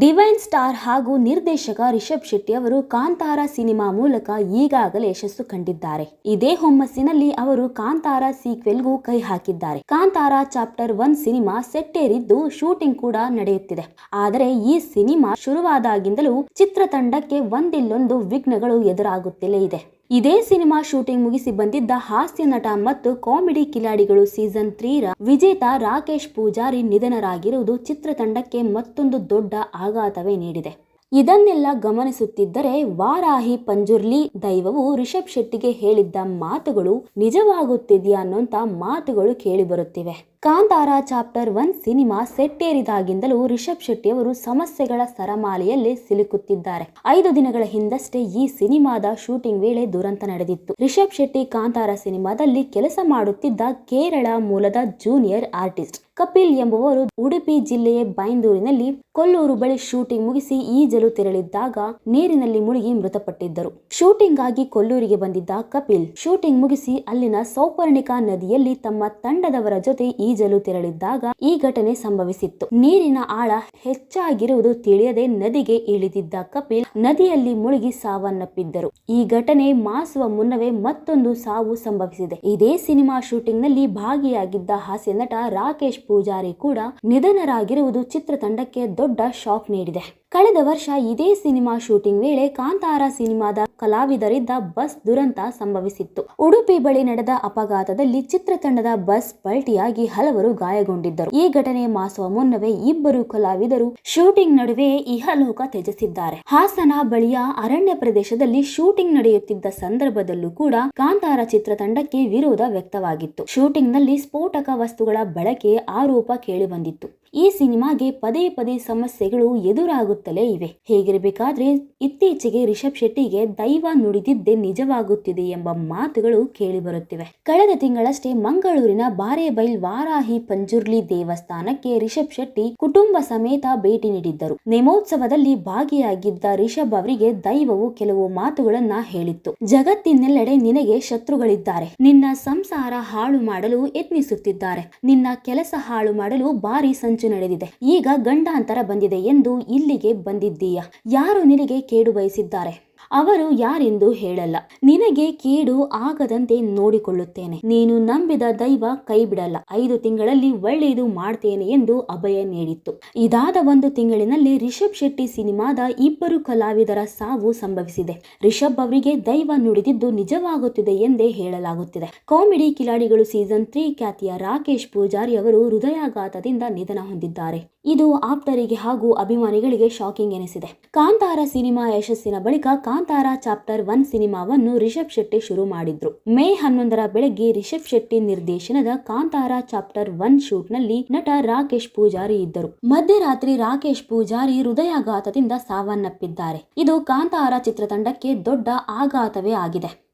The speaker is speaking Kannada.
ಡಿವೈನ್ ಸ್ಟಾರ್ ಹಾಗೂ ನಿರ್ದೇಶಕ ರಿಷಬ್ ಶೆಟ್ಟಿ ಅವರು ಕಾಂತಾರ ಸಿನಿಮಾ ಮೂಲಕ ಈಗಾಗಲೇ ಯಶಸ್ಸು ಕಂಡಿದ್ದಾರೆ. ಇದೇ ಹೊಮ್ಮಸ್ಸಿನಲ್ಲಿ ಅವರು ಕಾಂತಾರ ಸೀಕ್ವೆಲ್ಗೂ ಕೈ ಹಾಕಿದ್ದಾರೆ. ಕಾಂತಾರ ಚಾಪ್ಟರ್ ಒನ್ ಸಿನಿಮಾ ಸೆಟ್ಟೇರಿದ್ದು ಶೂಟಿಂಗ್ ಕೂಡ ನಡೆಯುತ್ತಿದೆ. ಆದರೆ ಈ ಸಿನಿಮಾ ಶುರುವಾದಾಗಿಂದಲೂ ಚಿತ್ರತಂಡಕ್ಕೆ ಒಂದಿಲ್ಲೊಂದು ವಿಘ್ನಗಳು ಎದುರಾಗುತ್ತಲೇ ಇದೆ. ಇದೇ ಸಿನಿಮಾ ಶೂಟಿಂಗ್ ಮುಗಿಸಿ ಬಂದಿದ್ದ ಹಾಸ್ಯ ನಟ ಮತ್ತು ಕಾಮಿಡಿ ಕಿಲಾಡಿಗಳು ಸೀಸನ್ ತ್ರೀರ ವಿಜೇತ ರಾಕೇಶ್ ಪೂಜಾರಿ ನಿಧನರಾಗಿರುವುದು ಚಿತ್ರತಂಡಕ್ಕೆ ಮತ್ತೊಂದು ದೊಡ್ಡ ಆಘಾತವೇ ನೀಡಿದೆ. ಇದನ್ನೆಲ್ಲ ಗಮನಿಸುತ್ತಿದ್ದರೆ ವಾರಾಹಿ ಪಂಜುರ್ಲಿ ದೈವವು ರಿಷಬ್ ಶೆಟ್ಟಿಗೆ ಹೇಳಿದ್ದ ಮಾತುಗಳು ನಿಜವಾಗುತ್ತಿದೆಯಾ ಅನ್ನೋಂಥ ಮಾತುಗಳು ಕೇಳಿಬರುತ್ತಿವೆ. ಕಾಂತಾರ ಚಾಪ್ಟರ್ ಒನ್ ಸಿನಿಮಾ ಸೆಟ್ಟೇರಿದಾಗಿಂದಲೂ ರಿಷಬ್ ಶೆಟ್ಟಿ ಅವರು ಸಮಸ್ಯೆಗಳ ಸರಮಾಲೆಯಲ್ಲಿ ಸಿಲುಕುತ್ತಿದ್ದಾರೆ. ಐದು ದಿನಗಳ ಹಿಂದಷ್ಟೇ ಈ ಸಿನಿಮಾದ ಶೂಟಿಂಗ್ ವೇಳೆ ದುರಂತ ನಡೆದಿತ್ತು. ರಿಷಬ್ ಶೆಟ್ಟಿ ಕಾಂತಾರ ಸಿನಿಮಾದಲ್ಲಿ ಕೆಲಸ ಮಾಡುತ್ತಿದ್ದ ಕೇರಳ ಮೂಲದ ಜೂನಿಯರ್ ಆರ್ಟಿಸ್ಟ್ ಕಪಿಲ್ ಎಂಬುವರು ಉಡುಪಿ ಜಿಲ್ಲೆಯ ಬೈಂದೂರಿನಲ್ಲಿ ಕೊಲ್ಲೂರು ಬಳಿ ಶೂಟಿಂಗ್ ಮುಗಿಸಿ ಈಜಲು ತೆರಳಿದ್ದಾಗ ನೀರಿನಲ್ಲಿ ಮುಳುಗಿ ಮೃತಪಟ್ಟಿದ್ದರು. ಶೂಟಿಂಗ್ ಆಗಿ ಕೊಲ್ಲೂರಿಗೆ ಬಂದಿದ್ದ ಕಪಿಲ್, ಶೂಟಿಂಗ್ ಮುಗಿಸಿ ಅಲ್ಲಿನ ಸೌಪರ್ಣಿಕಾ ನದಿಯಲ್ಲಿ ತಮ್ಮ ತಂಡದವರ ಜೊತೆ ಈಜಲು ತೆರಳಿದ್ದಾಗ ಈ ಘಟನೆ ಸಂಭವಿಸಿತ್ತು. ನೀರಿನ ಆಳ ಹೆಚ್ಚಾಗಿರುವುದು ತಿಳಿಯದೆ ನದಿಗೆ ಇಳಿದಿದ್ದ ಕಪಿಲ್ ನದಿಯಲ್ಲಿ ಮುಳುಗಿ ಸಾವನ್ನಪ್ಪಿದ್ದರು. ಈ ಘಟನೆ ಮಾಸುವ ಮುನ್ನವೇ ಮತ್ತೊಂದು ಸಾವು ಸಂಭವಿಸಿದೆ. ಇದೇ ಸಿನಿಮಾ ಶೂಟಿಂಗ್ನಲ್ಲಿ ಭಾಗಿಯಾಗಿದ್ದ ಹಾಸ್ಯ ನಟ ರಾಕೇಶ್ ಪೂಜಾರಿ ಕೂಡ ನಿಧನರಾಗಿರುವುದು ಚಿತ್ರತಂಡಕ್ಕೆ ದೊಡ್ಡ ಶಾಕ್ ನೀಡಿದೆ. ಕಳೆದ ವರ್ಷ ಇದೇ ಸಿನಿಮಾ ಶೂಟಿಂಗ್ ವೇಳೆ ಕಾಂತಾರ ಸಿನಿಮಾದ ಕಲಾವಿದರಿದ್ದ ಬಸ್ ದುರಂತ ಸಂಭವಿಸಿತ್ತು. ಉಡುಪಿ ಬಳಿ ನಡೆದ ಅಪಘಾತದಲ್ಲಿ ಚಿತ್ರತಂಡದ ಬಸ್ ಪಲ್ಟಿಯಾಗಿ ಹಲವರು ಗಾಯಗೊಂಡಿದ್ದರು. ಈ ಘಟನೆ ಮಾಸುವ ಮುನ್ನವೇ ಇಬ್ಬರು ಕಲಾವಿದರು ಶೂಟಿಂಗ್ ನಡುವೆ ಇಹಲೋಕ ತ್ಯಜಿಸಿದ್ದಾರೆ. ಹಾಸನ ಬಳಿಯ ಅರಣ್ಯ ಪ್ರದೇಶದಲ್ಲಿ ಶೂಟಿಂಗ್ ನಡೆಯುತ್ತಿದ್ದ ಸಂದರ್ಭದಲ್ಲೂ ಕೂಡ ಕಾಂತಾರ ಚಿತ್ರತಂಡಕ್ಕೆ ವಿರೋಧ ವ್ಯಕ್ತವಾಗಿತ್ತು. ಶೂಟಿಂಗ್ನಲ್ಲಿ ಸ್ಫೋಟಕ ವಸ್ತುಗಳ ಬಳಕೆ ಆರೋಪ ಕೇಳಿಬಂದಿತ್ತು ಈ ಸಿನಿಮಾಗೆ ಪದೇ ಪದೇ ಸಮಸ್ಯೆಗಳು ಎದುರಾಗುತ್ತಲೇ ಇವೆ. ಹೇಗಿರಬೇಕಾದ್ರೆ, ಇತ್ತೀಚೆಗೆ ರಿಷಬ್ ಶೆಟ್ಟಿಗೆ ದೈವ ನುಡಿದಿದ್ದೇ ನಿಜವಾಗುತ್ತಿದೆ ಎಂಬ ಮಾತುಗಳು ಕೇಳಿಬರುತ್ತಿವೆ. ಕಳೆದ ತಿಂಗಳಷ್ಟೇ ಮಂಗಳೂರಿನ ಬಾರೇಬೈಲ್ ವಾರಾಹಿ ಪಂಜುರ್ಲಿ ದೇವಸ್ಥಾನಕ್ಕೆ ರಿಷಬ್ ಶೆಟ್ಟಿ ಕುಟುಂಬ ಸಮೇತ ಭೇಟಿ ನೀಡಿದ್ದರು. ನೇಮೋತ್ಸವದಲ್ಲಿ ಭಾಗಿಯಾಗಿದ್ದ ರಿಷಬ್ ಅವರಿಗೆ ದೈವವು ಕೆಲವು ಮಾತುಗಳನ್ನ ಹೇಳಿತ್ತು. ಜಗತ್ತಿನೆಲ್ಲೆಡೆ ನಿನಗೆ ಶತ್ರುಗಳಿದ್ದಾರೆ. ನಿನ್ನ ಸಂಸಾರ ಹಾಳು ಮಾಡಲು ಯತ್ನಿಸುತ್ತಿದ್ದಾರೆ. ನಿನ್ನ ಕೆಲಸ ಹಾಳು ಮಾಡಲು ಭಾರಿ ಸಂಚು ನಡೆದಿದೆ. ಈಗ ಗಂಡಾಂತರ ಬಂದಿದೆ ಎಂದು ಇಲ್ಲಿಗೆ ಬಂದಿದ್ದೀಯ. ಯಾರು ನಿನಗೆ ಕೇಡು ಬಯಸಿದ್ದಾರೆ? ಅವರು ಯಾರೆಂದು ಹೇಳಲ್ಲ. ನಿನಗೆ ಕೇಡು ಆಗದಂತೆ ನೋಡಿಕೊಳ್ಳುತ್ತೇನೆ. ನೀನು ನಂಬಿದ ದೈವ ಕೈ ಬಿಡಲ್ಲ ಐದು ತಿಂಗಳಲ್ಲಿ ಒಳ್ಳೆಯದು ಮಾಡ್ತೇನೆ ಎಂದು ಅಭಯ ನೀಡಿತ್ತು. ಇದಾದ ಒಂದು ತಿಂಗಳಿನಲ್ಲಿ ರಿಷಬ್ ಶೆಟ್ಟಿ ಸಿನಿಮಾದ ಇಬ್ಬರು ಕಲಾವಿದರ ಸಾವು ಸಂಭವಿಸಿದೆ. ರಿಷಬ್ ಅವರಿಗೆ ದೈವ ನುಡಿದಿದ್ದು ನಿಜವಾಗುತ್ತಿದೆ ಎಂದೇ ಹೇಳಲಾಗುತ್ತಿದೆ. ಕಾಮಿಡಿ ಕಿಲಾಡಿಗಳು ಸೀಸನ್ ತ್ರೀ ಖ್ಯಾತಿಯ ರಾಕೇಶ್ ಪೂಜಾರಿ ಅವರು ಹೃದಯಾಘಾತದಿಂದ ನಿಧನ ಹೊಂದಿದ್ದಾರೆ. ಇದು ಆಪ್ತರಿಗೆ ಹಾಗೂ ಅಭಿಮಾನಿಗಳಿಗೆ ಶಾಕಿಂಗ್ ಎನಿಸಿದೆ. ಕಾಂತಾರ ಸಿನಿಮಾ ಯಶಸ್ಸಿನ ಬಳಿಕ ಕಾಂತಾರ ಚಾಪ್ಟರ್ ಒನ್ ಸಿನಿಮಾವನ್ನು ರಿಷಬ್ ಶೆಟ್ಟಿ ಶುರು ಮಾಡಿದ್ರು. ಮೇ ಹನ್ನೊಂದರ ಬೆಳಗ್ಗೆ ರಿಷಬ್ ಶೆಟ್ಟಿ ನಿರ್ದೇಶನದ ಕಾಂತಾರ ಚಾಪ್ಟರ್ ಒನ್ ಶೂಟ್ನಲ್ಲಿ ನಟ ರಾಕೇಶ್ ಪೂಜಾರಿ ಇದ್ದರು. ಮಧ್ಯರಾತ್ರಿ ರಾಕೇಶ್ ಪೂಜಾರಿ ಹೃದಯಾಘಾತದಿಂದ ಸಾವನ್ನಪ್ಪಿದ್ದಾರೆ. ಇದು ಕಾಂತಾರ ಚಿತ್ರತಂಡಕ್ಕೆ ದೊಡ್ಡ ಆಘಾತವೇ ಆಗಿದೆ.